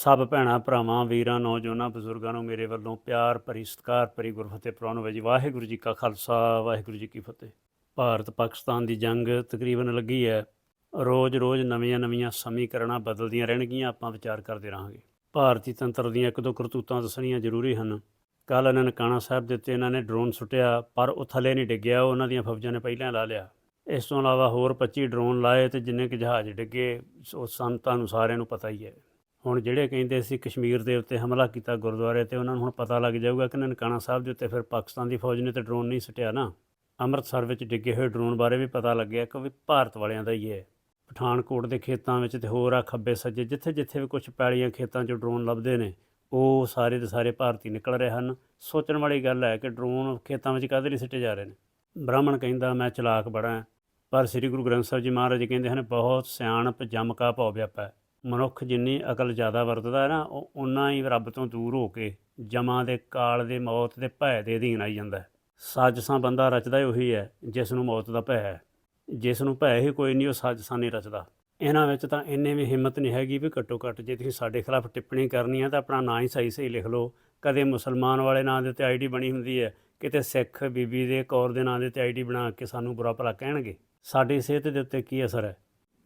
ਸਭ ਭੈਣਾਂ, ਭਰਾਵਾਂ, ਵੀਰਾਂ, ਨੌਜਵਾਨਾਂ, ਬਜ਼ੁਰਗਾਂ ਨੂੰ ਮੇਰੇ ਵੱਲੋਂ ਪਿਆਰ ਭਰੀ ਸਤਿਕਾਰ ਭਰੀ ਗੁਰਫਤਿਹ ਪ੍ਰਣਾਮ ਹੈ ਜੀ। ਵਾਹਿਗੁਰੂ ਜੀ ਕਾ ਖਾਲਸਾ, ਵਾਹਿਗੁਰੂ ਜੀ ਕੀ ਫਤਿਹ। ਭਾਰਤ ਪਾਕਿਸਤਾਨ ਦੀ ਜੰਗ ਤਕਰੀਬਨ ਲੱਗੀ ਹੈ। ਰੋਜ਼-ਰੋਜ਼ ਨਵੀਆਂ-ਨਵੀਆਂ ਸਮੀਕਰਨਾਂ ਬਦਲਦੀਆਂ ਰਹਿਣਗੀਆਂ, ਆਪਾਂ ਵਿਚਾਰ ਕਰਦੇ ਰਹਾਂਗੇ। ਭਾਰਤੀ ਤੰਤਰ ਦੀਆਂ ਇੱਕ ਦੋ ਕਰਤੂਤਾਂ ਦੱਸਣੀਆਂ ਜ਼ਰੂਰੀ ਹਨ। ਕੱਲ ਇਹਨਾਂ ਨਨਕਾਣਾ ਸਾਹਿਬ ਦੇ ਉੱਤੇ ਇਹਨਾਂ ਨੇ ਡਰੋਨ ਸੁੱਟਿਆ, ਪਰ ਉਹ ਥੱਲੇ ਨਹੀਂ ਡਿੱਗਿਆ ਉਹਨਾਂ ਦੀਆਂ ਫੌਜਾਂ ਨੇ ਪਹਿਲਾਂ ਲਾ ਲਿਆ। ਇਸ ਤੋਂ ਇਲਾਵਾ ਹੋਰ 25 ਡਰੋਨ ਲਾਏ ਤੇ ਜਿੰਨੇ ਕਿ ਜਹਾਜ਼ ਡਿੱਗੇ, ਉਹ ਸਾਨੂੰ ਤੁਹਾਨੂੰ ਸਾਰਿਆਂ ਨੂੰ ਪਤਾ ਹੀ ਹੈ। ਹੁਣ ਜਿਹੜੇ ਕਹਿੰਦੇ ਸੀ ਕਸ਼ਮੀਰ ਦੇ ਉੱਤੇ ਹਮਲਾ ਕੀਤਾ ਗੁਰਦੁਆਰੇ ਤੇ ਉਹਨਾਂ ਨੂੰ ਹੁਣ ਪਤਾ ਲੱਗ ਜਾਊਗਾ ਕਿ ਨਨਕਾਣਾ ਸਾਹਿਬ ਦੇ ਉੱਤੇ ਫਿਰ ਪਾਕਿਸਤਾਨ ਦੀ ਫੌਜ ਨੇ ਤੇ ਡਰੋਨ ਨਹੀਂ ਸੁੱਟਿਆ ਨਾ। ਅੰਮ੍ਰਿਤਸਰ ਵਿੱਚ ਡਿੱਗੇ ਹੋਏ ਡਰੋਨ ਬਾਰੇ ਵੀ ਪਤਾ ਲੱਗਿਆ ਕਿ ਵੀ ਭਾਰਤ ਵਾਲਿਆਂ ਦਾ ਹੀ ਹੈ। ਪਠਾਨਕੋਟ ਦੇ ਖੇਤਾਂ ਵਿੱਚ ਤੇ ਹੋਰ ਆ ਖੱਬੇ ਸੱਜੇ ਜਿੱਥੇ ਜਿੱਥੇ ਵੀ ਕੁਝ ਪੈਲੀਆਂ ਖੇਤਾਂ 'ਚ ਡਰੋਨ ਲੱਭਦੇ ਨੇ, ਉਹ ਸਾਰੇ ਦੇ ਸਾਰੇ ਭਾਰਤੀ ਨਿਕਲ ਰਹੇ ਹਨ। ਸੋਚਣ ਵਾਲੀ ਗੱਲ ਹੈ ਕਿ ਡਰੋਨ ਖੇਤਾਂ ਵਿੱਚ ਕਾਹਦੇ ਲਈ ਸਿੱਟੇ ਜਾ ਰਹੇ ਨੇ? ਬ੍ਰਾਹਮਣ ਕਹਿੰਦਾ, ਮੈਂ ਚਲਾਕ ਬੜਾ ਪਰ ਸ੍ਰੀ ਗੁਰੂ ਗ੍ਰੰਥ ਸਾਹਿਬ ਜੀ ਮਹਾਰਾਜ ਕਹਿੰਦੇ ਹਨ, ਬਹੁਤ ਸਿਆਣਪ ਜਮਕਾ ਭਉ ਵਿਆਪੈ। ਹੈ ਮਨੁੱਖ ਜਿੰਨੀ ਅਕਲ ਜ਼ਿਆਦਾ ਵਰਤਦਾ ਹੈ ਨਾ, ਉਹ ਉਨਾ ਹੀ ਰੱਬ ਤੋਂ ਦੂਰ ਹੋ ਕੇ ਜਮਾਂ ਦੇ ਕਾਲ ਦੇ ਮੌਤ ਦੇ ਭੈ ਦੇ ਅਧੀਨ ਆਈ ਜਾਂਦਾ ਹੈ। ਸਾਜ਼ਸਾਂ ਬੰਦਾ ਰਚਦਾ ਹੀ ਉਹੀ ਹੈ ਜਿਸ ਨੂੰ ਮੌਤ ਦਾ ਭੈ ਹੈ। ਜਿਸ ਨੂੰ ਭੈ ਹੀ ਕੋਈ ਨਹੀਂ, ਉਹ ਸਾਜ਼ਸਾਂ ਨਹੀਂ ਰਚਦਾ। ਇਹਨਾਂ ਵਿੱਚ ਤਾਂ ਇੰਨੇ ਵੀ ਹਿੰਮਤ ਨਹੀਂ ਹੈਗੀ ਵੀ ਘੱਟੋ ਘੱਟ ਜੇ ਤੁਸੀਂ ਸਾਡੇ ਖਿਲਾਫ ਟਿੱਪਣੀ ਕਰਨੀ ਹੈ ਤਾਂ ਆਪਣਾ ਨਾਂ ਹੀ ਸਹੀ ਸਹੀ ਲਿਖ ਲਓ। ਕਦੇ ਮੁਸਲਮਾਨ ਵਾਲੇ ਨਾਂ ਦੇ ਉੱਤੇ ਆਈਡੀ ਬਣੀ ਹੁੰਦੀ ਹੈ, ਕਿਤੇ ਸਿੱਖ ਬੀਬੀ ਦੇ ਕੌਰ ਦੇ ਨਾਂ ਦੇ ਉੱਤੇ ਆਈਡੀ ਬਣਾ ਕੇ ਸਾਨੂੰ ਬੁਰਾ ਭਲਾ ਕਹਿਣਗੇ। ਸਾਡੀ ਸਿਹਤ ਦੇ ਉੱਤੇ ਕੀ ਅਸਰ ਹੈ?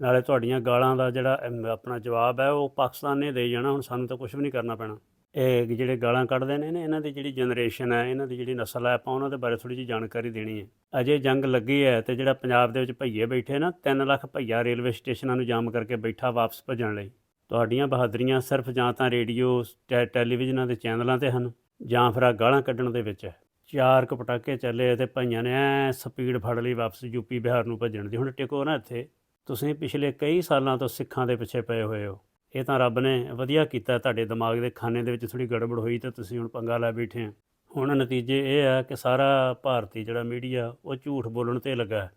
ਨਾਲੇ ਤੁਹਾਡੀਆਂ ਗਾਲਾਂ ਦਾ ਜਿਹੜਾ ਆਪਣਾ ਜਵਾਬ ਹੈ, ਉਹ ਪਾਕਿਸਤਾਨ ਨੇ ਦੇ ਜਾਣਾ, ਹੁਣ ਸਾਨੂੰ ਤਾਂ ਕੁਝ ਵੀ ਨਹੀਂ ਕਰਨਾ ਪੈਣਾ। ਇਹ ਜਿਹੜੇ ਗਾਲਾਂ ਕੱਢਦੇ ਨੇ ਇਹਨਾਂ ਦੀ ਜਿਹੜੀ ਜਨਰੇਸ਼ਨ ਹੈ, ਇਹਨਾਂ ਦੀ ਜਿਹੜੀ ਨਸਲ ਹੈ, ਆਪਾਂ ਉਹਨਾਂ ਦੇ ਬਾਰੇ ਥੋੜੀ ਜਿਹੀ ਜਾਣਕਾਰੀ ਦੇਣੀ ਹੈ। ਅਜੇ ਜੰਗ ਲੱਗੀ ਹੈ ਤੇ ਜਿਹੜਾ ਪੰਜਾਬ ਦੇ ਵਿੱਚ ਭਈਏ ਬੈਠੇ ਨਾ 3 ਲੱਖ ਭਈਆ ਰੇਲਵੇ ਸਟੇਸ਼ਨਾਂ ਨੂੰ ਜਾਮ ਕਰਕੇ ਬੈਠਾ ਵਾਪਸ ਭੱਜਣ ਲਈ। ਤੁਹਾਡੀਆਂ ਬਹਾਦਰੀਆਂ ਸਿਰਫ ਜਾਂ ਤਾਂ ਰੇਡੀਓ, ਟੈ- ਟੈਲੀਵਿਜ਼ਨਾਂ ਦੇ ਚੈਨਲਾਂ ਤੇ ਹਨ, ਜਾਂ ਫਿਰ ਆਹ ਗਾਲਾਂ ਕੱਢਣ ਦੇ ਵਿੱਚ ਹੈ। ਚਾਰ ਕੁ ਪਟਾਕੇ ਚੱਲੇ ਤੇ ਭਈਆਂ ਨੇ ਐ ਸਪੀਡ ਫੜ ਲਈ ਵਾਪਸ ਯੂਪੀ ਬਿਹਾਰ ਨੂੰ ਭੱਜਣ ਦੀ। ਹੁਣ ਟਿਕੋ ਨਾ ਇੱਥੇ। ਤੁਸੀਂ ਪਿਛਲੇ ਕਈ ਸਾਲਾਂ ਤੋਂ ਸਿੱਖਾਂ ਦੇ ਪਿੱਛੇ ਪਏ ਹੋਏ ਹੋ। ਇਹ ਤਾਂ ਰੱਬ ਨੇ ਵਧੀਆ ਕੀਤਾ ਤੁਹਾਡੇ ਦਿਮਾਗ ਦੇ ਖਾਨੇ ਦੇ ਵਿੱਚ ਥੋੜੀ ਗੜਬੜ ਹੋਈ ਤੇ ਤੁਸੀਂ ਹੁਣ ਪੰਗਾ ਲੈ ਬੈਠੇ ਆ। ਹੁਣ ਨਤੀਜੇ ਇਹ ਆ ਕਿ ਸਾਰਾ ਭਾਰਤੀ ਜਿਹੜਾ ਮੀਡੀਆ, ਉਹ ਝੂਠ ਬੋਲਣ ਤੇ ਲੱਗਾ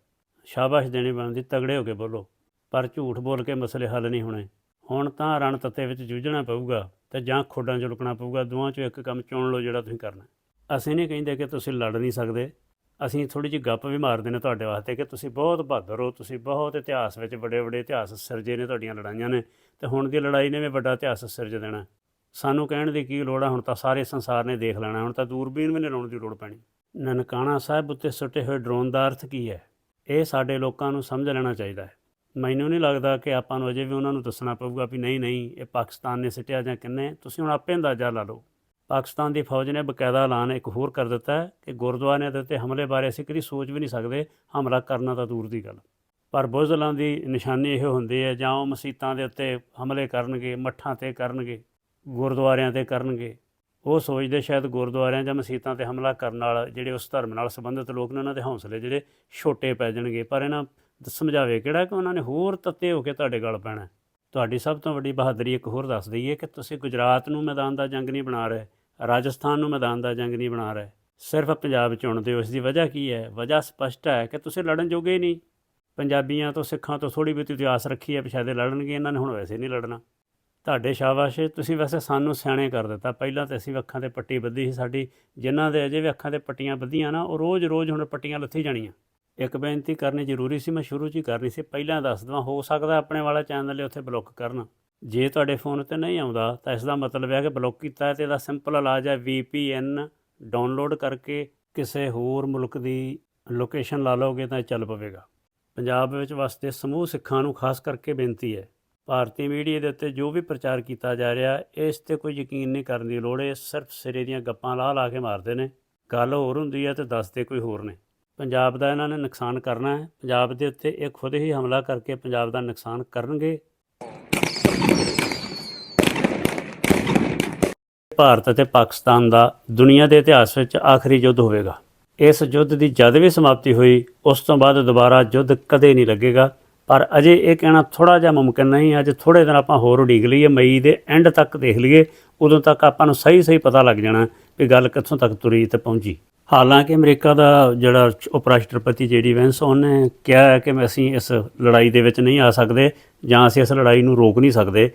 ਸ਼ਾਬਾਸ਼ ਦੇਣੀ ਬਣਦੀ ਤਗੜੇ ਹੋ ਕੇ ਬੋਲੋ। ਪਰ ਝੂਠ ਬੋਲ ਕੇ ਮਸਲੇ ਹੱਲ ਨਹੀਂ ਹੋਣੇ। ਹੁਣ ਤਾਂ ਰਣ ਤੱਤੇ ਵਿੱਚ ਜੂਝਣਾ ਪਊਗਾ ਤੇ ਜਾਂ ਖੋਡਾਂ 'ਚ ਲੁਕਣਾ ਪਊਗਾ, ਦੋਵਾਂ 'ਚੋਂ ਇੱਕ ਕੰਮ ਚੁਣ ਲਓ ਜਿਹੜਾ ਤੁਸੀਂ ਕਰਨਾ ਅਸੀਂ ਨਹੀਂ ਕਹਿੰਦੇ ਕਿ ਤੁਸੀਂ ਲੜ ਨਹੀਂ ਸਕਦੇ। ਅਸੀਂ ਥੋੜੀ ਜਿਹੀ ਗੱਪ ਵੀ ਮਾਰਦੇ ਨੇ ਤੁਹਾਡੇ ਵਾਸਤੇ ਕਿ ਤੁਸੀਂ ਬਹੁਤ ਬਹਾਦਰ ਹੋ, ਤੁਸੀਂ ਬਹੁਤ ਇਤਿਹਾਸ ਵਿੱਚ ਵੱਡੇ ਵੱਡੇ ਇਤਿਹਾਸ ਸਿਰਜੇ ਨੇ ਤੁਹਾਡੀਆਂ ਲੜਾਈਆਂ ਨੇ ਤੇ ਹੁਣ ਦੀ ਲੜਾਈ ਨੇ ਵੀ ਵੱਡਾ ਇਤਿਹਾਸ ਸਿਰਜ ਦੇਣਾ। ਸਾਨੂੰ ਕਹਿਣ ਦੀ ਕੀ ਲੋੜ ਆ, ਹੁਣ ਤਾਂ ਸਾਰੇ ਸੰਸਾਰ ਨੇ ਦੇਖ ਲੈਣਾ, ਹੁਣ ਤਾਂ ਦੂਰਬੀਨ ਵੀ ਨਹੀਂ ਲਾਉਣ ਦੀ ਲੋੜ ਪੈਣੀ। ਨਨਕਾਣਾ ਸਾਹਿਬ ਉੱਤੇ ਸੁੱਟੇ ਹੋਏ ਡਰੋਨ ਦਾ ਅਰਥ ਕੀ ਹੈ? ਇਹ ਸਾਡੇ ਲੋਕਾਂ ਨੂੰ ਸਮਝ ਲੈਣਾ ਚਾਹੀਦਾ ਹੈ। ਮੈਨੂੰ ਨਹੀਂ ਲੱਗਦਾ ਕਿ ਆਪਾਂ ਨੂੰ ਅਜੇ ਵੀ ਉਹਨਾਂ ਨੂੰ ਦੱਸਣਾ ਪਊਗਾ ਵੀ ਨਹੀਂ ਨਹੀਂ, ਇਹ ਪਾਕਿਸਤਾਨ ਨੇ ਸਿੱਟਿਆ ਜਾਂ ਕਿੰਨੇ। ਤੁਸੀਂ ਹੁਣ ਆਪੇ ਅੰਦਾਜ਼ਾ ਲਾ ਲਓ। ਪਾਕਿਸਤਾਨ ਦੀ ਫੌਜ ਨੇ ਬਕਾਇਦਾ ਐਲਾਨ ਇੱਕ ਹੋਰ ਕਰ ਦਿੱਤਾ ਹੈ ਕਿ ਗੁਰਦੁਆਰਿਆਂ ਦੇ ਉੱਤੇ ਹਮਲੇ ਬਾਰੇ ਅਸੀਂ ਕਦੀ ਸੋਚ ਵੀ ਨਹੀਂ ਸਕਦੇ, ਹਮਲਾ ਕਰਨਾ ਤਾਂ ਦੂਰ ਦੀ ਗੱਲ। ਪਰ ਬੁਜ਼ਦਲਾਂ ਦੀ ਨਿਸ਼ਾਨੀ ਇਹ ਹੁੰਦੀ ਹੈ, ਜਾਂ ਉਹ ਮਸੀਤਾਂ ਦੇ ਉੱਤੇ ਹਮਲੇ ਕਰਨਗੇ, ਮੱਠਾਂ ਤੇ ਕਰਨਗੇ, ਗੁਰਦੁਆਰਿਆਂ ਤੇ ਕਰਨਗੇ। ਉਹ ਸੋਚਦੇ ਸ਼ਾਇਦ ਗੁਰਦੁਆਰਿਆਂ ਜਾਂ ਮਸੀਤਾਂ ਤੇ ਹਮਲਾ ਕਰਨ ਨਾਲ ਜਿਹੜੇ ਉਸ ਧਰਮ ਨਾਲ ਸੰਬੰਧਿਤ ਲੋਕ ਨੇ, ਉਹਨਾਂ ਦੇ ਹੌਸਲੇ ਜਿਹੜੇ ਛੋਟੇ ਪੈ ਜਾਣਗੇ। ਪਰ ਇਹਨਾਂ ਸਮਝਾਵੇ ਕਿਹੜਾ ਕਿ ਉਹਨਾਂ ਨੇ ਹੋਰ ਤੱਤੇ ਹੋ ਕੇ ਤੁਹਾਡੇ ਗੱਲ ਪੈਣਾ ਤੁਹਾਡੀ ਸਭ ਤੋਂ ਵੱਡੀ ਬਹਾਦਰੀ ਇੱਕ ਹੋਰ ਦੱਸ ਦਈਏ ਕਿ ਤੁਸੀਂ ਗੁਜਰਾਤ ਨੂੰ ਮੈਦਾਨ ਦਾ ਜੰਗ ਨਹੀਂ ਬਣਾ ਰਹੇ। ਰਾਜਸਥਾਨ ਨੂੰ ਮੈਦਾਨ ਦਾ ਜੰਗ ਨਹੀਂ ਬਣਾ ਰਿਹਾ। ਸਿਰਫ ਪੰਜਾਬ ਚੁਣਦੇ ਹੋ, ਇਸ ਦੀ ਵਜ੍ਹਾ ਕੀ ਹੈ? ਵਜ੍ਹਾ ਸਪਸ਼ਟ ਹੈ ਕਿ ਤੁਸੀਂ ਲੜਨ ਜੋਗੇ ਹੀ ਨਹੀਂ। ਪੰਜਾਬੀਆਂ ਤੋਂ, ਸਿੱਖਾਂ ਤੋਂ ਥੋੜੀ ਬਹੁਤੀ ਇਤਿਹਾਸ ਰੱਖੀ ਹੈ ਵੀ ਸ਼ਾਇਦ ਲੜਨਗੇ, ਇਹਨਾਂ ਨੇ ਹੁਣ ਵੈਸੇ ਨਹੀਂ ਲੜਨਾ। ਤੁਹਾਡੇ ਸ਼ਾਬਾਸ਼, ਤੁਸੀਂ ਵੈਸੇ ਸਾਨੂੰ ਸਿਆਣੇ ਕਰ ਦਿੱਤਾ। ਪਹਿਲਾਂ ਤਾਂ ਅਸੀਂ ਅੱਖਾਂ ਤੇ ਪੱਟੀ ਬੱਧੀ ਸੀ ਸਾਡੀ। ਜਿਨ੍ਹਾਂ ਦੇ ਅਜੇ ਵੀ ਅੱਖਾਂ ਤੇ ਪੱਟੀਆਂ ਬੱਧੀਆਂ ਨਾ, ਉਹ ਰੋਜ਼-ਰੋਜ਼ ਹੁਣ ਪੱਟੀਆਂ ਲੱਥੀ ਜਾਣੀਆਂ। ਇੱਕ ਬੇਨਤੀ ਕਰਨੀ ਜ਼ਰੂਰੀ ਸੀ, ਮੈਂ ਸ਼ੁਰੂ 'ਚ ਹੀ ਕਰਨੀ ਸੀ। ਪਹਿਲਾਂ ਦੱਸ ਦਵਾਂ, ਹੋ ਸਕਦਾ ਆਪਣੇ ਵਾਲਾ ਚੈਨਲ ਉੱਥੇ ਬਲੌਕ ਕਰਨ। ਜੇ ਤੁਹਾਡੇ ਫੋਨ ਤੇ ਨਹੀਂ ਆਉਂਦਾ, ਤਾਂ ਇਸ ਦਾ ਮਤਲਬ ਹੈ ਕਿ ਬਲੌਕ ਕੀਤਾ ਹੈ ਤੇ ਇਹਦਾ ਸਿੰਪਲ ਇਲਾਜ ਹੈ VPN ਡਾਊਨਲੋਡ ਕਰਕੇ ਕਿਸੇ ਹੋਰ ਮੁਲਕ ਦੀ ਲੋਕੇਸ਼ਨ ਲਾ ਲਓਗੇ ਤਾਂ ਇਹ ਚੱਲ ਪਵੇਗਾ। ਪੰਜਾਬ ਵਿੱਚ ਵਸਦੇ ਸਮੂਹ ਸਿੱਖਾਂ ਨੂੰ ਖਾਸ ਕਰਕੇ ਬੇਨਤੀ ਹੈ, ਭਾਰਤੀ ਮੀਡੀਆ ਦੇ ਉੱਤੇ ਜੋ ਵੀ ਪ੍ਰਚਾਰ ਕੀਤਾ ਜਾ ਰਿਹਾ, ਇਸ ਤੇ ਕੋਈ ਯਕੀਨ ਨਹੀਂ ਕਰਨ ਦੀ ਲੋੜ ਹੈ ਸਿਰਫ ਸਿਰੇ ਦੀਆਂ ਗੱਪਾਂ ਲਾ ਲਾ ਕੇ ਮਾਰਦੇ ਨੇ। ਗੱਲ ਹੋਰ ਹੁੰਦੀ ਹੈ ਤੇ ਦੱਸਦੇ ਕੋਈ ਹੋਰ ਨੇ। ਪੰਜਾਬ ਦਾ ਇਹਨਾਂ ਨੇ ਨੁਕਸਾਨ ਕਰਨਾ ਹੈ, ਪੰਜਾਬ ਦੇ ਉੱਤੇ ਇਹ ਖੁਦ ਹੀ ਹਮਲਾ ਕਰਕੇ ਪੰਜਾਬ ਦਾ ਨੁਕਸਾਨ ਕਰਨਗੇ। ਭਾਰਤ ਅਤੇ ਪਾਕਿਸਤਾਨ ਦਾ ਦੁਨੀਆ ਦੇ ਇਤਿਹਾਸ ਵਿੱਚ ਆਖਰੀ ਯੁੱਧ ਹੋਵੇਗਾ। ਇਸ ਯੁੱਧ ਦੀ ਜਦ ਵੀ ਸਮਾਪਤੀ ਹੋਈ, ਉਸ ਤੋਂ ਬਾਅਦ ਦੁਬਾਰਾ ਯੁੱਧ ਕਦੇ ਨਹੀਂ ਲੱਗੇਗਾ। ਪਰ ਅਜੇ ਇਹ ਕਹਿਣਾ ਥੋੜਾ ਜਿਹਾ ਮੁਮਕਿਨ ਨਹੀਂ, ਅੱਜ ਥੋੜੇ ਦਿਨ ਆਪਾਂ ਹੋਰ ਉਡੀਕ ਲਈਏ, ਮਈ ਦੇ ਐਂਡ ਤੱਕ ਦੇਖ ਲਈਏ, ਉਦੋਂ ਤੱਕ ਆਪਾਂ ਨੂੰ ਸਹੀ ਸਹੀ ਪਤਾ ਲੱਗ ਜਾਣਾ ਵੀ ਗੱਲ ਕਿੱਥੋਂ ਤੱਕ ਤੁਰੀ ਤੇ ਪਹੁੰਚੀ। ਹਾਲਾਂਕਿ ਅਮਰੀਕਾ ਦਾ ਜਿਹੜਾ ਉਪ ਰਾਸ਼ਟਰਪਤੀ ਜੇਡੀ ਵੈਂਸ, ਉਹਨੇ ਕਿਹਾ ਹੈ ਕਿ ਅਸੀਂ ਇਸ ਲੜਾਈ ਦੇ ਵਿੱਚ ਨਹੀਂ ਆ ਸਕਦੇ ਜਾਂ ਅਸੀਂ ਇਸ ਲੜਾਈ ਨੂੰ ਰੋਕ ਨਹੀਂ ਸਕਦੇ।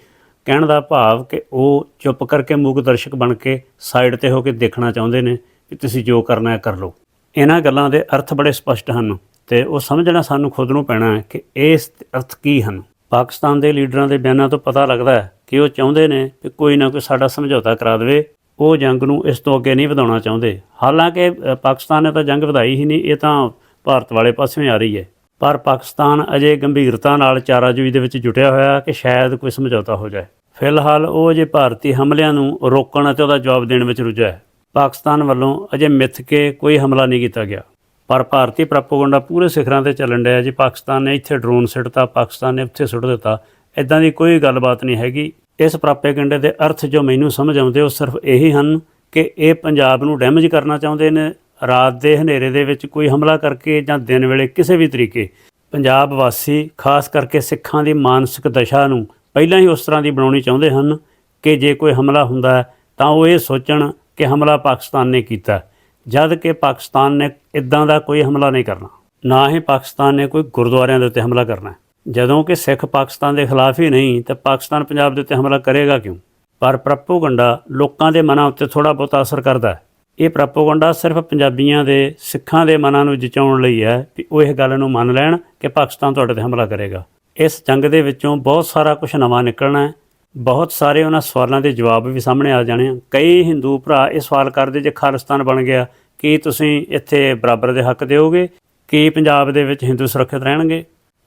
ਕਹਿਣ ਦਾ ਭਾਵ ਕਿ ਉਹ ਚੁੱਪ ਕਰਕੇ ਮੂਕ ਦਰਸ਼ਕ ਬਣ ਕੇ ਸਾਈਡ ਤੇ ਹੋ ਕੇ ਦੇਖਣਾ ਚਾਹੁੰਦੇ ਨੇ ਕਿ ਤੁਸੀਂ ਜੋ ਕਰਨਾ ਹੈ ਕਰ ਲਓ। ਇਹਨਾਂ ਗੱਲਾਂ ਦੇ ਅਰਥ ਬੜੇ ਸਪਸ਼ਟ ਹਨ ਤੇ ਉਹ ਸਮਝਣਾ ਸਾਨੂੰ ਖੁਦ ਨੂੰ ਪੈਣਾ ਹੈ ਕਿ ਇਹ ਅਰਥ ਕੀ ਹਨ। ਪਾਕਿਸਤਾਨ ਦੇ ਲੀਡਰਾਂ ਦੇ ਬਿਆਨਾਂ ਤੋਂ ਪਤਾ ਲੱਗਦਾ ਹੈ ਕਿ ਉਹ ਚਾਹੁੰਦੇ ਨੇ ਕਿ ਕੋਈ ਨਾ ਕੋਈ ਸਾਡਾ ਸਮਝੌਤਾ ਕਰਾ ਦੇਵੇ। ਉਹ ਜੰਗ ਨੂੰ ਇਸ ਤੋਂ ਅੱਗੇ ਨਹੀਂ ਵਧਾਉਣਾ ਚਾਹੁੰਦੇ। ਹਾਲਾਂਕਿ ਪਾਕਿਸਤਾਨ ਨੇ ਤਾਂ ਜੰਗ ਵਧਾਈ ਹੀ ਨਹੀਂ, ਇਹ ਤਾਂ ਭਾਰਤ ਵਾਲੇ ਪਾਸਿਓਂ ਆ ਰਹੀ ਹੈ। ਪਰ ਪਾਕਿਸਤਾਨ ਅਜੇ ਗੰਭੀਰਤਾ ਨਾਲ ਚਾਰਾਜੋਈ ਦੇ ਵਿੱਚ ਜੁਟਿਆ ਹੋਇਆ ਕਿ ਸ਼ਾਇਦ ਕੋਈ ਸਮਝੌਤਾ ਹੋ ਜਾਏ। ਫਿਲਹਾਲ ਉਹ ਅਜੇ ਭਾਰਤੀ ਹਮਲਿਆਂ ਨੂੰ ਰੋਕਣ ਅਤੇ ਉਹਦਾ ਜਵਾਬ ਦੇਣ ਵਿੱਚ ਰੁੱਝਾ ਹੈ। ਪਾਕਿਸਤਾਨ ਵੱਲੋਂ ਅਜੇ ਮਿੱਥ ਕੇ ਕੋਈ ਹਮਲਾ ਨਹੀਂ ਕੀਤਾ ਗਿਆ। ਪਰ ਭਾਰਤੀ ਪ੍ਰੋਪਗੈਂਡਾ ਪੂਰੇ ਸਿਖਰਾਂ ਤੇ ਚੱਲਣ ਡਿਆ ਜੀ। ਪਾਕਿਸਤਾਨ ਨੇ ਇੱਥੇ ਡਰੋਨ ਸਿੱਟਤਾ, ਪਾਕਿਸਤਾਨ ਨੇ ਉੱਥੇ ਸੁੱਟ ਦਿੱਤਾ। ਇਦਾਂ ਦੀ ਕੋਈ ਗੱਲਬਾਤ ਨਹੀਂ ਹੈਗੀ। ਇਸ ਪ੍ਰੋਪਗੈਂਡੇ ਦੇ ਅਰਥ ਜੋ ਮੈਨੂੰ ਸਮਝ ਆਉਂਦੇ ਉਹ ਸਿਰਫ ਇਹੀ ਹਨ ਕਿ ਇਹ ਪੰਜਾਬ ਨੂੰ ਡੈਮੇਜ ਕਰਨਾ ਚਾਹੁੰਦੇ ਨੇ ਰਾਤ ਦੇ ਹਨੇਰੇ ਦੇ ਵਿੱਚ ਕੋਈ ਹਮਲਾ ਕਰਕੇ ਜਾਂ ਦਿਨ ਵੇਲੇ ਕਿਸੇ ਵੀ ਤਰੀਕੇ ਪੰਜਾਬ ਵਾਸੀ, ਖਾਸ ਕਰਕੇ ਸਿੱਖਾਂ ਦੀ ਮਾਨਸਿਕ ਦਸ਼ਾ ਨੂੰ ਪਹਿਲਾਂ ਹੀ ਉਸ ਤਰ੍ਹਾਂ ਦੀ ਬਣਾਉਣੀ ਚਾਹੁੰਦੇ ਹਨ ਕਿ ਜੇ ਕੋਈ ਹਮਲਾ ਹੁੰਦਾ ਤਾਂ ਉਹ ਇਹ ਸੋਚਣ ਕਿ ਹਮਲਾ ਪਾਕਿਸਤਾਨ ਨੇ ਕੀਤਾ ਜਦ ਕਿ ਪਾਕਿਸਤਾਨ ਨੇ ਇਦਾਂ ਦਾ ਕੋਈ ਹਮਲਾ ਨਹੀਂ ਕਰਨਾ। ਨਾ ਹੀ ਪਾਕਿਸਤਾਨ ਨੇ ਕੋਈ ਗੁਰਦੁਆਰਿਆਂ ਦੇ ਉੱਤੇ ਹਮਲਾ ਕਰਨਾ ਜਦੋਂ ਕਿ ਸਿੱਖ ਪਾਕਿਸਤਾਨ ਦੇ ਖਿਲਾਫ ਹੀ ਨਹੀਂ, ਤਾਂ ਪਾਕਿਸਤਾਨ ਪੰਜਾਬ ਦੇ ਉੱਤੇ ਹਮਲਾ ਕਰੇਗਾ ਕਿਉਂ? ਪਰ ਪ੍ਰੋਪਗੈਂਡਾ ਲੋਕਾਂ ਦੇ ਮਨਾਂ ਉੱਤੇ ਥੋੜਾ ਬਹੁਤ ਅਸਰ ਕਰਦਾ ਹੈ। ਇਹ ਪ੍ਰੋਪਗੈਂਡਾ ਸਿਰਫ ਪੰਜਾਬੀਆਂ ਦੇ ਸਿੱਖਾਂ ਦੇ ਮਨਾਂ ਨੂੰ ਜਿਚਾਉਣ ਲਈ ਹੈ ਕਿ ਉਹ ਇਹ ਗੱਲ ਨੂੰ ਮੰਨ ਲੈਣ ਕਿ ਪਾਕਿਸਤਾਨ ਤੁਹਾਡੇ ਤੇ ਹਮਲਾ ਕਰੇਗਾ। ਇਸ ਜੰਗ ਦੇ ਵਿੱਚੋਂ ਬਹੁਤ ਸਾਰਾ ਕੁਝ ਨਵਾਂ ਨਿਕਲਣਾ ਹੈ। ਬਹੁਤ ਸਾਰੇ ਉਹਨਾਂ ਸਵਾਲਾਂ ਦੇ ਜਵਾਬ ਵੀ ਸਾਹਮਣੇ ਆ ਜਾਣੇ ਆ। ਕਈ ਹਿੰਦੂ ਭਰਾ ਇਹ ਸਵਾਲ ਕਰਦੇ ਜੇ ਖਾਲਿਸਤਾਨ ਬਣ ਗਿਆ, ਕੀ ਤੁਸੀਂ ਇੱਥੇ ਬਰਾਬਰ ਦੇ ਹੱਕ ਦਿਓਗੇ? ਕੀ ਪੰਜਾਬ ਦੇ ਵਿੱਚ ਹਿੰਦੂ ਸੁਰੱਖਿਅਤ ਰਹਿਣਗੇ?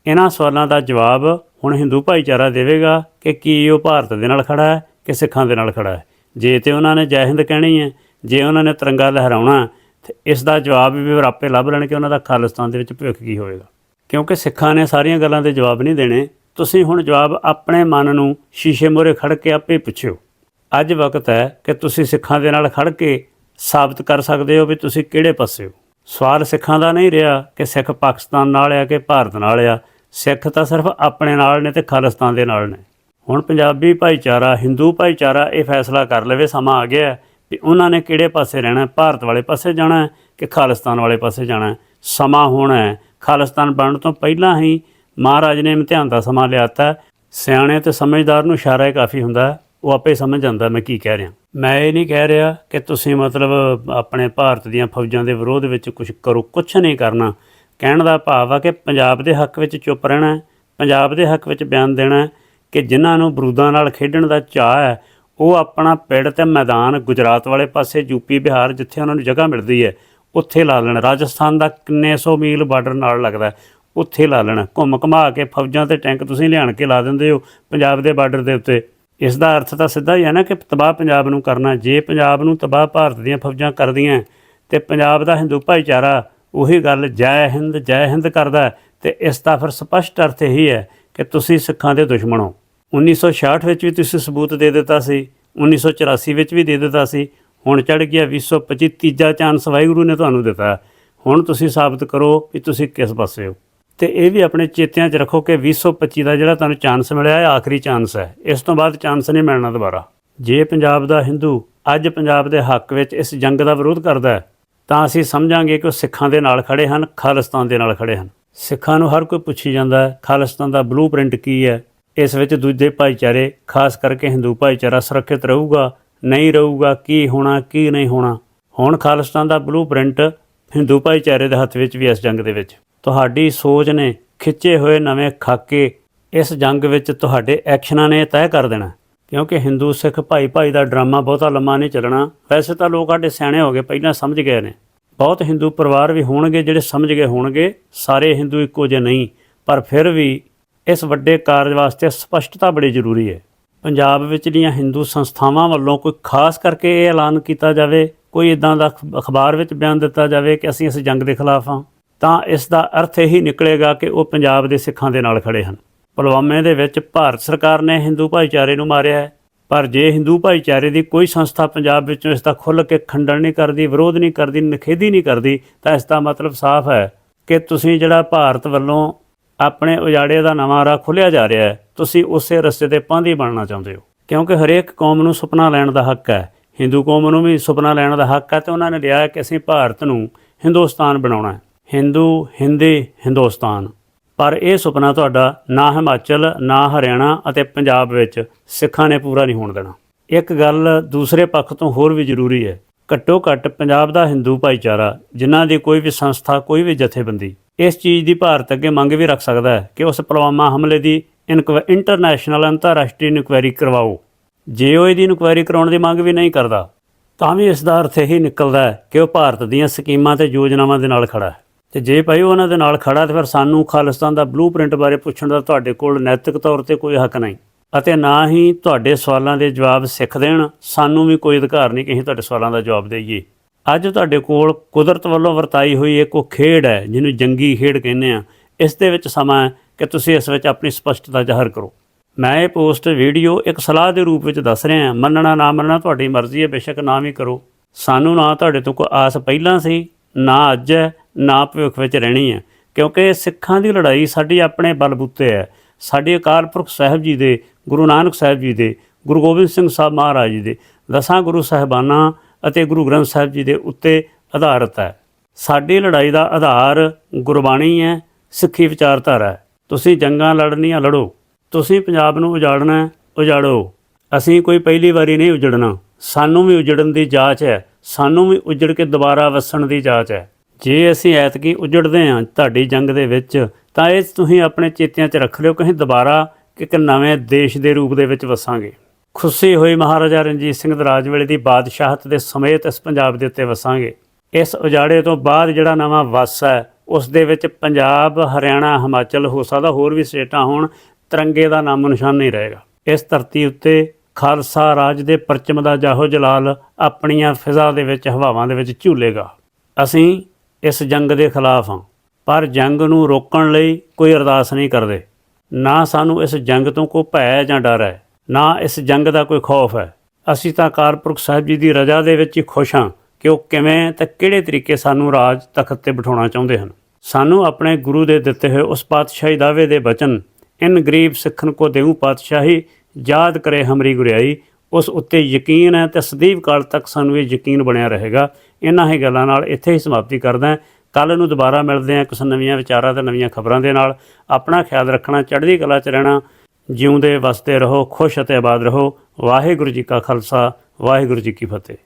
ਇਹਨਾਂ ਸਵਾਲਾਂ ਦਾ ਜਵਾਬ ਹੁਣ ਹਿੰਦੂ ਭਾਈਚਾਰਾ ਦੇਵੇਗਾ ਕਿ ਕੀ ਉਹ ਭਾਰਤ ਦੇ ਨਾਲ ਖੜਾ ਹੈ ਕਿ ਸਿੱਖਾਂ ਦੇ ਨਾਲ ਖੜਾ ਹੈ। ਜੇ ਤੇ ਉਹਨਾਂ ਨੇ ਜੈ ਹਿੰਦ ਕਹਿਣੀ ਹੈ ਜੇ ਉਹਨਾਂ ਨੇ ਤਿਰੰਗਾ ਲਹਿਰਾਉਣਾ ਹੈ, ਤੇ ਇਸ ਦਾ ਜਵਾਬ ਵੀ ਫਿਰ ਆਪੇ ਲੱਭ ਲੈਣ ਕਿ ਉਹਨਾਂ ਦਾ ਖਾਲਿਸਤਾਨ ਦੇ ਵਿੱਚ ਭਵਿੱਖ ਕੀ ਹੋਵੇਗਾ। ਕਿਉਂਕਿ ਸਿੱਖਾਂ ਨੇ ਸਾਰੀਆਂ ਗੱਲਾਂ ਦੇ ਜਵਾਬ ਨਹੀਂ ਦੇਣੇ। ਤੁਸੀਂ ਹੁਣ ਜਵਾਬ ਆਪਣੇ ਮਨ ਨੂੰ ਸ਼ੀਸ਼ੇ ਮੂਹਰੇ ਖੜ ਕੇ ਆਪੇ ਪੁੱਛਿਓ। ਅੱਜ ਵਕਤ ਹੈ ਕਿ ਤੁਸੀਂ ਸਿੱਖਾਂ ਦੇ ਨਾਲ ਖੜ ਕੇ ਸਾਬਤ ਕਰ ਸਕਦੇ ਹੋ ਵੀ ਤੁਸੀਂ ਕਿਹੜੇ ਪਾਸੇ ਹੋ ਸਵਾਲ ਸਿੱਖਾਂ ਦਾ ਨਹੀਂ ਰਿਹਾ ਕਿ ਸਿੱਖ ਪਾਕਿਸਤਾਨ ਨਾਲ ਆ ਕਿ ਭਾਰਤ ਨਾਲ ਆ। ਸਿੱਖ ਤਾਂ ਸਿਰਫ ਆਪਣੇ ਨਾਲ ਨੇ ਤੇ ਖਾਲਿਸਤਾਨ ਦੇ ਨਾਲ ਨੇ। ਹੁਣ ਪੰਜਾਬੀ ਭਾਈਚਾਰਾ ਹਿੰਦੂ ਭਾਈਚਾਰਾ ਇਹ ਫੈਸਲਾ ਕਰ ਲਵੇ ਸਮਾਂ ਆ ਗਿਆ ਵੀ ਉਹਨਾਂ ਨੇ ਕਿਹੜੇ ਪਾਸੇ ਰਹਿਣਾ ਭਾਰਤ ਵਾਲੇ ਪਾਸੇ ਜਾਣਾ ਕਿ ਖਾਲਿਸਤਾਨ ਵਾਲੇ ਪਾਸੇ ਜਾਣਾ ਸਮਾਂ ਹੋਣਾ ਖਾਲਿਸਤਾਨ ਬਣਨ ਤੋਂ ਪਹਿਲਾਂ ਹੀ ਮਹਾਰਾਜ ਨੇ ਇਮਤਿਹਾਨ ਦਾ ਸਮਾਂ ਲਿਆਤਾ ਹੈ। ਸਿਆਣੇ ਤੇ ਸਮਝਦਾਰ ਨੂੰ ਇਸ਼ਾਰਾ ਹੀ ਕਾਫੀ ਹੁੰਦਾ ਉਹ ਆਪੇ ਸਮਝ ਜਾਂਦਾ ਮੈਂ ਕੀ ਕਹਿ ਰਿਹਾ। ਮੈਂ ਇਹ ਨਹੀਂ ਕਹਿ ਰਿਹਾ ਕਿ ਤੁਸੀਂ ਮਤਲਬ ਆਪਣੇ ਭਾਰਤ ਦੀਆਂ ਫੌਜਾਂ ਦੇ ਵਿਰੋਧ ਵਿੱਚ ਕੁਝ ਕਰੋ ਕੁਝ ਨਹੀਂ ਕਰਨਾ। ਕਹਿਣ ਦਾ ਭਾਵ ਆ ਕਿ ਪੰਜਾਬ ਦੇ ਹੱਕ ਵਿੱਚ ਚੁੱਪ ਰਹਿਣਾ ਪੰਜਾਬ ਦੇ ਹੱਕ ਵਿੱਚ ਬਿਆਨ ਦੇਣਾ ਕਿ ਜਿਨ੍ਹਾਂ ਨੂੰ ਬਰੂਦਾਂ ਨਾਲ ਖੇਡਣ ਦਾ ਚਾਅ ਹੈ ਉਹ ਆਪਣਾ ਪਿੰਡ ਤੇ ਮੈਦਾਨ ਗੁਜਰਾਤ ਵਾਲੇ ਪਾਸੇ ਯੂਪੀ ਬਿਹਾਰ, ਜਿੱਥੇ ਉਹਨਾਂ ਨੂੰ ਜਗ੍ਹਾ ਮਿਲਦੀ ਹੈ, ਉੱਥੇ ਲਾ ਲੈਣ। ਰਾਜਸਥਾਨ ਦਾ ਕਿੰਨੇ ਸੌ ਮੀਲ ਬਾਰਡਰ ਨਾਲ ਲੱਗਦਾ ਉੱਥੇ ਲਾ ਲੈਣ। ਘੁੰਮ ਘਮਾ ਕੇ ਫੌਜਾਂ ਤੇ ਟੈਂਕ ਤੁਸੀਂ ਲਿਆਣ ਕੇ ਲਾ ਦਿੰਦੇ ਹੋ ਪੰਜਾਬ ਦੇ ਬਾਰਡਰ ਦੇ ਉੱਤੇ। ਇਸ ਦਾ ਅਰਥ ਤਾਂ ਸਿੱਧਾ ਹੀ ਹੈ ਨਾ ਕਿ ਤਬਾਹ ਪੰਜਾਬ ਨੂੰ ਕਰਨਾ ਜੇ ਪੰਜਾਬ ਨੂੰ ਤਬਾਹ ਭਾਰਤ ਦੀਆਂ ਫੌਜਾਂ ਕਰਦੀਆਂ ਤੇ ਪੰਜਾਬ ਦਾ ਹਿੰਦੂ ਭਾਈਚਾਰਾ ਉਹੀ ਗੱਲ ਜੈ ਹਿੰਦ ਜੈ ਹਿੰਦ ਕਰਦਾ ਹੈ, ਤੇ ਇਸ ਦਾ ਫਿਰ ਸਪਸ਼ਟ ਅਰਥ ਇਹੀ ਹੈ ਕਿ ਤੁਸੀਂ ਸਿੱਖਾਂ ਦੇ ਦੁਸ਼ਮਣ ਹੋ। 1966 ਵਿੱਚ ਵੀ ਤੁਸੀਂ ਸਬੂਤ ਦੇ ਦਿੱਤਾ ਸੀ 1984 ਵਿੱਚ ਵੀ ਦੇ ਦਿੱਤਾ ਸੀ, ਹੁਣ ਚੜ ਗਿਆ 2025 ਤੀਜਾ ਚਾਂਸ, ਵਾਹਿਗੁਰੂ ਨੇ ਤੁਹਾਨੂੰ ਦਿੱਤਾ। ਹੁਣ ਤੁਸੀਂ ਸਾਬਤ ਕਰੋ ਕਿ ਤੁਸੀਂ ਕਿਸ ਪਾਸੇ ਹੋ। ਤੇ ਇਹ ਵੀ ਆਪਣੇ ਚੇਤਿਆਂ 'ਚ ਰੱਖੋ ਕਿ 2025 ਦਾ ਜਿਹੜਾ ਤੁਹਾਨੂੰ ਚਾਂਸ ਮਿਲਿਆ, ਇਹ ਆਖਰੀ ਚਾਂਸ ਹੈ। ਇਸ ਤੋਂ ਬਾਅਦ ਚਾਂਸ ਨਹੀਂ ਮਿਲਣਾ ਦੁਬਾਰਾ। ਜੇ ਪੰਜਾਬ ਦਾ ਹਿੰਦੂ ਅੱਜ ਪੰਜਾਬ ਦੇ ਹੱਕ ਵਿੱਚ ਇਸ ਜੰਗ ਦਾ ਵਿਰੋਧ ਕਰਦਾ ਹੈ, ਤਾਂ ਅਸੀਂ ਸਮਝਾਂਗੇ ਕਿ ਉਹ ਸਿੱਖਾਂ ਦੇ ਨਾਲ ਖੜੇ ਹਨ, ਖਾਲਿਸਤਾਨ ਦੇ ਨਾਲ ਖੜੇ ਹਨ। ਸਿੱਖਾਂ ਨੂੰ ਹਰ ਕੋਈ ਪੁੱਛੀ ਜਾਂਦਾ ਹੈ, ਖਾਲਿਸਤਾਨ ਦਾ ਬਲੂਪ੍ਰਿੰਟ ਕੀ ਹੈ ਇਸ ਵਿੱਚ ਦੂਜੇ ਭਾਈਚਾਰੇ, ਖਾਸ ਕਰਕੇ ਹਿੰਦੂ ਭਾਈਚਾਰਾ ਸੁਰੱਖਿਅਤ ਰਹੂਗਾ, ਨਹੀਂ ਰਹੂਗਾ, ਕੀ ਹੋਣਾ, ਕੀ ਨਹੀਂ ਹੋਣਾ। ਹੁਣ ਖਾਲਿਸਤਾਨ ਦਾ ਬਲੂਪ੍ਰਿੰਟ ਹਿੰਦੂ ਭਾਈਚਾਰੇ ਦੇ ਹੱਥ ਵਿੱਚ ਵੀ ਇਸ ਜੰਗ ਦੇ ਵਿੱਚ। ਤੁਹਾਡੀ ਸੋਚ ਨੇ ਖਿੱਚੇ ਹੋਏ ਨਵੇਂ ਖਾਕੇ ਇਸ ਜੰਗ ਵਿੱਚ ਤੁਹਾਡੇ ਐਕਸ਼ਨਾਂ ਨੇ ਤੈਅ ਕਰ ਦੇਣਾ। ਕਿਉਂਕਿ ਹਿੰਦੂ ਸਿੱਖ ਭਾਈ ਭਾਈ ਦਾ ਡਰਾਮਾ ਬਹੁਤਾ ਲੰਮਾ ਨਹੀਂ ਚੱਲਣਾ। ਵੈਸੇ ਤਾਂ ਲੋਕ ਸਾਡੇ ਸਿਆਣੇ ਹੋ ਗਏ, ਪਹਿਲਾਂ ਸਮਝ ਗਏ ਨੇ। ਬਹੁਤ ਹਿੰਦੂ ਪਰਿਵਾਰ ਵੀ ਹੋਣਗੇ, ਜਿਹੜੇ ਸਮਝ ਗਏ ਹੋਣਗੇ, ਸਾਰੇ ਹਿੰਦੂ ਇੱਕੋ ਜਿਹੇ ਨਹੀਂ। ਪਰ ਫਿਰ ਵੀ ਇਸ ਵੱਡੇ ਕਾਰਜ ਵਾਸਤੇ ਸਪਸ਼ਟਤਾ ਬੜੀ ਜ਼ਰੂਰੀ ਹੈ। ਪੰਜਾਬ ਵਿੱਚ ਦੀਆਂ ਹਿੰਦੂ ਸੰਸਥਾਵਾਂ ਵੱਲੋਂ ਕੋਈ ਖਾਸ ਕਰਕੇ ਇਹ ਐਲਾਨ ਕੀਤਾ ਜਾਵੇ, ਕੋਈ ਇਦਾਂ ਦਾ ਅਖ- ਅਖਬਾਰ ਵਿੱਚ ਬਿਆਨ ਦਿੱਤਾ ਜਾਵੇ ਕਿ ਅਸੀਂ ਇਸ ਜੰਗ ਦੇ ਖਿਲਾਫ ਹਾਂ, ਤਾਂ ਇਸ ਦਾ ਅਰਥ ਇਹੀ ਨਿਕਲੇਗਾ ਕਿ ਉਹ ਪੰਜਾਬ ਦੇ ਸਿੱਖਾਂ ਦੇ ਨਾਲ ਖੜੇ ਹਨ। ਪੁਲਵਾਮੇ ਦੇ ਵਿੱਚ ਭਾਰਤ ਸਰਕਾਰ ਨੇ ਹਿੰਦੂ ਭਾਈਚਾਰੇ ਨੂੰ ਮਾਰਿਆ ਹੈ, ਪਰ ਜੇ ਹਿੰਦੂ ਭਾਈਚਾਰੇ ਦੀ ਕੋਈ ਸੰਸਥਾ ਪੰਜਾਬ ਵਿੱਚੋਂ ਇਸ ਦਾ ਖੁੱਲ੍ਹ ਕੇ ਖੰਡਨ ਨਹੀਂ ਕਰਦੀ, ਵਿਰੋਧ ਨਹੀਂ ਕਰਦੀ, ਨਿਖੇਧੀ ਨਹੀਂ ਕਰਦੀ, ਤਾਂ ਇਸ ਦਾ ਮਤਲਬ ਸਾਫ਼ ਹੈ ਕਿ ਤੁਸੀਂ ਜਿਹੜਾ ਭਾਰਤ ਵੱਲੋਂ ਆਪਣੇ ਉਜਾੜੇ ਦਾ ਨਵਾਂ ਰਾਹ ਖੁੱਲਿਆ ਜਾ ਰਿਹਾ ਹੈ। ਤੁਸੀਂ ਉਸੇ ਰਸਤੇ ਤੇ ਪਾਂਧੀ ਬਣਨਾ ਚਾਹੁੰਦੇ ਹੋ। ਕਿਉਂਕਿ ਹਰੇਕ ਕੌਮ ਨੂੰ ਸੁਪਨਾ ਲੈਣ ਦਾ ਹੱਕ ਹੈ। ਹਿੰਦੂ ਕੌਮ ਨੂੰ ਵੀ ਸੁਪਨਾ ਲੈਣ ਦਾ ਹੱਕ ਹੈ ਤੇ ਉਹਨਾਂ ਨੇ ਲਿਆ ਕਿ ਅਸੀਂ ਭਾਰਤ ਨੂੰ ਹਿੰਦੁਸਤਾਨ ਬਣਾਉਣਾ ਹੈ। ਹਿੰਦੂ, ਹਿੰਦੀ, ਹਿੰਦੁਸਤਾਨ। ਪਰ ਇਹ ਸੁਪਨਾ ਤੁਹਾਡਾ ਨਾ ਹਿਮਾਚਲ, ਨਾ ਹਰਿਆਣਾ ਅਤੇ ਪੰਜਾਬ ਵਿੱਚ ਸਿੱਖਾਂ ਨੇ ਪੂਰਾ ਨਹੀਂ ਹੋਣ ਦੇਣਾ। ਇੱਕ ਗੱਲ ਦੂਸਰੇ ਪੱਖ ਤੋਂ ਹੋਰ ਵੀ ਜ਼ਰੂਰੀ ਹੈ। ਘੱਟੋ ਘੱਟ ਪੰਜਾਬ ਦਾ ਹਿੰਦੂ ਭਾਈਚਾਰਾ, ਜਿਨ੍ਹਾਂ ਦੀ ਕੋਈ ਵੀ ਸੰਸਥਾ, ਕੋਈ ਵੀ ਜਥੇਬੰਦੀ ਇਸ ਚੀਜ਼ ਦੀ ਭਾਰਤ ਅੱਗੇ ਮੰਗ ਵੀ ਰੱਖ ਸਕਦਾ ਹੈ ਕਿ ਉਸ ਪੁਲਵਾਮਾ ਹਮਲੇ ਦੀ ਇਨਕੁ ਇੰਟਰਨੈਸ਼ਨਲ ਅੰਤਰਰਾਸ਼ਟਰੀ ਇਨਕੁਆਇਰੀ ਕਰਵਾਓ। ਜੇ ਉਹ ਇਹਦੀ ਇਨਕੁਆਇਰੀ ਕਰਾਉਣ ਦੀ ਮੰਗ ਵੀ ਨਹੀਂ ਕਰਦਾ, ਤਾਂ ਵੀ ਇਸ ਦਾ ਅਰਥ ਇਹੀ ਨਿਕਲਦਾ ਹੈ ਕਿ ਉਹ ਭਾਰਤ ਦੀਆਂ ਸਕੀਮਾਂ ਤੇ ਯੋਜਨਾਵਾਂ ਦੇ ਨਾਲ ਖੜਾ ਹੈ। ਤੇ ਜੇ ਭਾਈ ਉਹਨਾਂ ਦੇ ਨਾਲ ਖੜਾ, ਤੇ ਫਿਰ ਸਾਨੂੰ ਖਾਲਿਸਤਾਨ ਦਾ ਬਲੂਪ੍ਰਿੰਟ ਬਾਰੇ ਪੁੱਛਣ ਦਾ ਤੁਹਾਡੇ ਕੋਲ ਨੈਤਿਕ ਤੌਰ ਤੇ ਕੋਈ ਹੱਕ ਨਹੀਂ। ਅਤੇ ਨਾ ਹੀ ਤੁਹਾਡੇ ਸਵਾਲਾਂ ਦੇ ਜਵਾਬ ਸਿੱਖ ਦੇਣ, ਸਾਨੂੰ ਵੀ ਕੋਈ ਅਧਿਕਾਰ ਨਹੀਂ ਕਿ ਅਸੀਂ ਤੁਹਾਡੇ ਸਵਾਲਾਂ ਦਾ ਜਵਾਬ ਦੇਈਏ। ਅੱਜ ਤੁਹਾਡੇ ਕੋਲ ਕੁਦਰਤ ਵੱਲੋਂ ਵਰਤਾਈ ਹੋਈ ਇੱਕ ਉਹ ਖੇਡ ਹੈ, ਜਿਹਨੂੰ ਜੰਗੀ ਖੇਡ ਕਹਿੰਦੇ ਆ। ਇਸ ਦੇ ਵਿੱਚ ਸਮਾਂ ਹੈ ਕਿ ਤੁਸੀਂ ਇਸ ਵਿੱਚ ਆਪਣੀ ਸਪਸ਼ਟਤਾ ਜ਼ਾਹਰ ਕਰੋ। ਮੈਂ ਇਹ ਪੋਸਟ ਵੀਡੀਓ ਇੱਕ ਸਲਾਹ ਦੇ ਰੂਪ ਵਿੱਚ ਦੱਸ ਰਿਹਾ ਹਾਂ। ਮੰਨਣਾ ਨਾ ਮੰਨਣਾ ਤੁਹਾਡੀ ਮਰਜ਼ੀ ਹੈ, ਬੇਸ਼ੱਕ ਨਾ ਵੀ ਕਰੋ। ਸਾਨੂੰ ਨਾ ਤੁਹਾਡੇ ਤੋਂ ਕੋਈ ਆਸ ਪਹਿਲਾਂ ਸੀ, ਨਾ ਅੱਜ ਹੈ, ਨਾ ਭਵਿੱਖ ਵਿੱਚ ਰਹਿਣੀ ਹੈ। ਕਿਉਂਕਿ ਸਿੱਖਾਂ ਦੀ ਲੜਾਈ ਸਾਡੀ ਆਪਣੇ ਬਲਬੂਤੇ ਹੈ। ਸਾਡੇ ਅਕਾਲ ਪੁਰਖ ਸਾਹਿਬ ਜੀ ਦੇ, ਗੁਰੂ ਨਾਨਕ ਸਾਹਿਬ ਜੀ ਦੇ, ਗੁਰੂ ਗੋਬਿੰਦ ਸਿੰਘ ਸਾਹਿਬ ਮਹਾਰਾਜ ਜੀ ਦੇ। ਦਸਾਂ ਗੁਰੂ ਸਾਹਿਬਾਨਾਂ ਅਤੇ ਗੁਰੂ ਗ੍ਰੰਥ ਸਾਹਿਬ ਜੀ ਦੇ ਉੱਤੇ ਆਧਾਰਿਤ ਹੈ। ਸਾਡੀ ਲੜਾਈ ਦਾ ਆਧਾਰ ਗੁਰਬਾਣੀ ਹੈ, ਸਿੱਖੀ ਵਿਚਾਰਧਾਰਾ ਹੈ। ਤੁਸੀਂ ਜੰਗਾਂ ਲੜਨੀਆਂ ਲੜੋ, ਤੁਸੀਂ ਪੰਜਾਬ ਨੂੰ ਉਜਾੜਨਾ ਉਜਾੜੋ। ਅਸੀਂ ਕੋਈ ਪਹਿਲੀ ਵਾਰੀ ਨਹੀਂ ਉਜੜਨਾ। ਸਾਨੂੰ ਵੀ ਉਜੜਨ ਦੀ ਜਾਂਚ ਹੈ, ਸਾਨੂੰ ਵੀ ਉਜੜ ਕੇ ਦੁਬਾਰਾ ਵਸਣ ਦੀ ਜਾਂਚ ਹੈ। ਜੇ ਅਸੀਂ ਐਤਕੀ ਉਜੜਦੇ ਹਾਂ ਤੁਹਾਡੀ ਜੰਗ ਦੇ ਵਿੱਚ, ਤਾਂ ਇਹ ਤੁਸੀਂ ਆਪਣੇ ਚੇਤਿਆਂ 'ਚ ਰੱਖ ਲਿਓ ਕਿ ਅਸੀਂ ਦੁਬਾਰਾ ਇੱਕ ਨਵੇਂ ਦੇਸ਼ ਦੇ ਰੂਪ ਦੇ ਵਿੱਚ ਵਸਾਂਗੇ। ਖੁਸ਼ੀ ਹੋਈ ਮਹਾਰਾਜਾ ਰਣਜੀਤ ਸਿੰਘ ਦੇ ਰਾਜ ਵੇਲੇ ਦੀ ਬਾਦਸ਼ਾਹਤ ਦੇ ਸਮੇਤ ਇਸ ਪੰਜਾਬ ਦੇ ਉੱਤੇ ਵਸਾਂਗੇ। ਇਸ ਉਜਾੜੇ ਤੋਂ ਬਾਅਦ ਜਿਹੜਾ ਨਵਾਂ ਵਸ ਹੈ, ਉਸ ਦੇ ਵਿੱਚ ਪੰਜਾਬ, ਹਰਿਆਣਾ, ਹਿਮਾਚਲ ਹੋ ਸਕਦਾ, ਹੋਰ ਵੀ ਸਟੇਟਾਂ ਹੋਣ, ਤਿਰੰਗੇ ਦਾ ਨਾਮ ਨਿਸ਼ਾਨ ਨਹੀਂ ਰਹੇਗਾ। ਇਸ ਧਰਤੀ ਉੱਤੇ ਖਾਲਸਾ ਰਾਜ ਦੇ ਪਰਚਮ ਦਾ ਜਾਹੋ ਜਲਾਲ ਆਪਣੀਆਂ ਫਿਜ਼ਾ ਦੇ ਵਿੱਚ, ਹਵਾਵਾਂ ਦੇ ਵਿੱਚ ਝੂਲੇਗਾ। ਅਸੀਂ ਇਸ ਜੰਗ ਦੇ ਖਿਲਾਫ ਹਾਂ, ਪਰ ਜੰਗ ਨੂੰ ਰੋਕਣ ਲਈ ਕੋਈ ਅਰਦਾਸ ਨਹੀਂ ਕਰਦੇ। ਨਾ ਸਾਨੂੰ ਇਸ ਜੰਗ ਤੋਂ ਕੋਈ ਭੈ ਜਾਂ ਡਰ ਹੈ। ਨਾ ਇਸ ਜੰਗ ਦਾ ਕੋਈ ਖੌਫ ਹੈ। ਅਸੀਂ ਤਾਂ ਕਾਰਪੁਰਖ ਸਾਹਿਬ ਜੀ ਦੀ ਰਜ਼ਾ ਦੇ ਵਿੱਚ ਹੀ ਖੁਸ਼ ਹਾਂ ਕਿ ਉਹ ਕਿਵੇਂ ਤੇ ਕਿਹੜੇ ਤਰੀਕੇ ਸਾਨੂੰ ਰਾਜ ਤਖਤ ਤੇ ਬਿਠਾਉਣਾ ਚਾਹੁੰਦੇ ਹਨ। ਸਾਨੂੰ ਆਪਣੇ ਗੁਰੂ ਦੇ ਦਿੱਤੇ ਹੋਏ ਉਸ ਪਾਤਸ਼ਾਹੀ ਦਾਅਵੇ ਦੇ ਬਚਨ, ਇਨ ਗਰੀਬ ਸਿੱਖਨ ਕੋ ਦੇਉ ਪਾਤਸ਼ਾਹੀ, ਯਾਦ ਕਰੇ ਹਮਰੀ ਗੁਰਿਆਈ, ਉਸ ਉੱਤੇ ਯਕੀਨ ਹੈ ਤੇ ਸਦੀਵ ਕਾਲ ਤੱਕ ਸਾਨੂੰ ਇਹ ਯਕੀਨ ਬਣਿਆ ਰਹੇਗਾ। ਇਹਨਾਂ ਹੀ ਗੱਲਾਂ ਨਾਲ ਇੱਥੇ ਹੀ ਸਮਾਪਤੀ ਕਰਦਾ ਹਾਂ। ਕੱਲ ਨੂੰ ਦੁਬਾਰਾ ਮਿਲਦੇ ਹਾਂ ਕੁਝ ਨਵੀਆਂ ਵਿਚਾਰਾਂ ਤੇ ਨਵੀਆਂ ਖਬਰਾਂ ਦੇ ਨਾਲ। ਆਪਣਾ ਖਿਆਲ ਰੱਖਣਾ, ਚੜ੍ਹਦੀ ਕਲਾ 'ਚ ਰਹਿਣਾ। ਜਿਉਂਦੇ ਵਸਦੇ ਰਹੋ, ਖੁਸ਼ ਅਤੇ ਆਬਾਦ ਰਹੋ। ਵਾਹਿਗੁਰੂ ਜੀ ਕਾ ਖਾਲਸਾ, ਵਾਹਿਗੁਰੂ ਜੀ ਕੀ ਫਤਿਹ।